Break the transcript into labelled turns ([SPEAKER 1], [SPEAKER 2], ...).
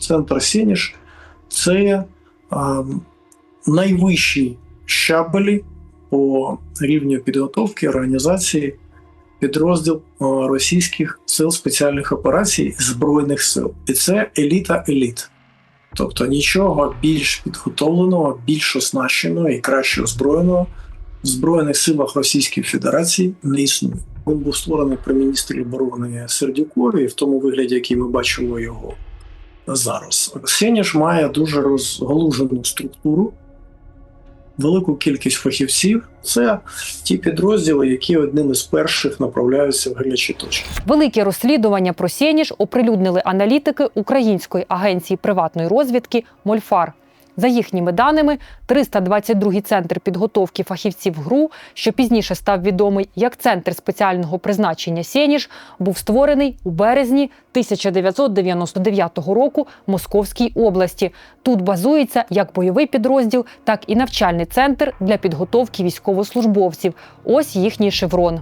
[SPEAKER 1] Центр Сініш це а, найвищий щабелі по рівню підготовки організації підрозділ російських сил спеціальних операцій Збройних сил. І це еліта еліт. Тобто нічого більш підготовленого, більш оснащеного і краще озброєного в Збройних силах Російської Федерації не існує. Він був створений при міністрі оборони Сердюкові в тому вигляді, який ми бачимо його зараз. Сеніш має дуже розгалужену структуру, велику кількість фахівців. Це ті підрозділи, які одним із перших направляються в гарячі точки.
[SPEAKER 2] Велике розслідування про Сєніш оприлюднили аналітики Української агенції приватної розвідки Мольфар. За їхніми даними, 322-й центр підготовки фахівців ГРУ, що пізніше став відомий як центр спеціального призначення Сєніж, був створений у березні 1999 року Московській області. Тут базується як бойовий підрозділ, так і навчальний центр для підготовки військовослужбовців. Ось їхній шеврон.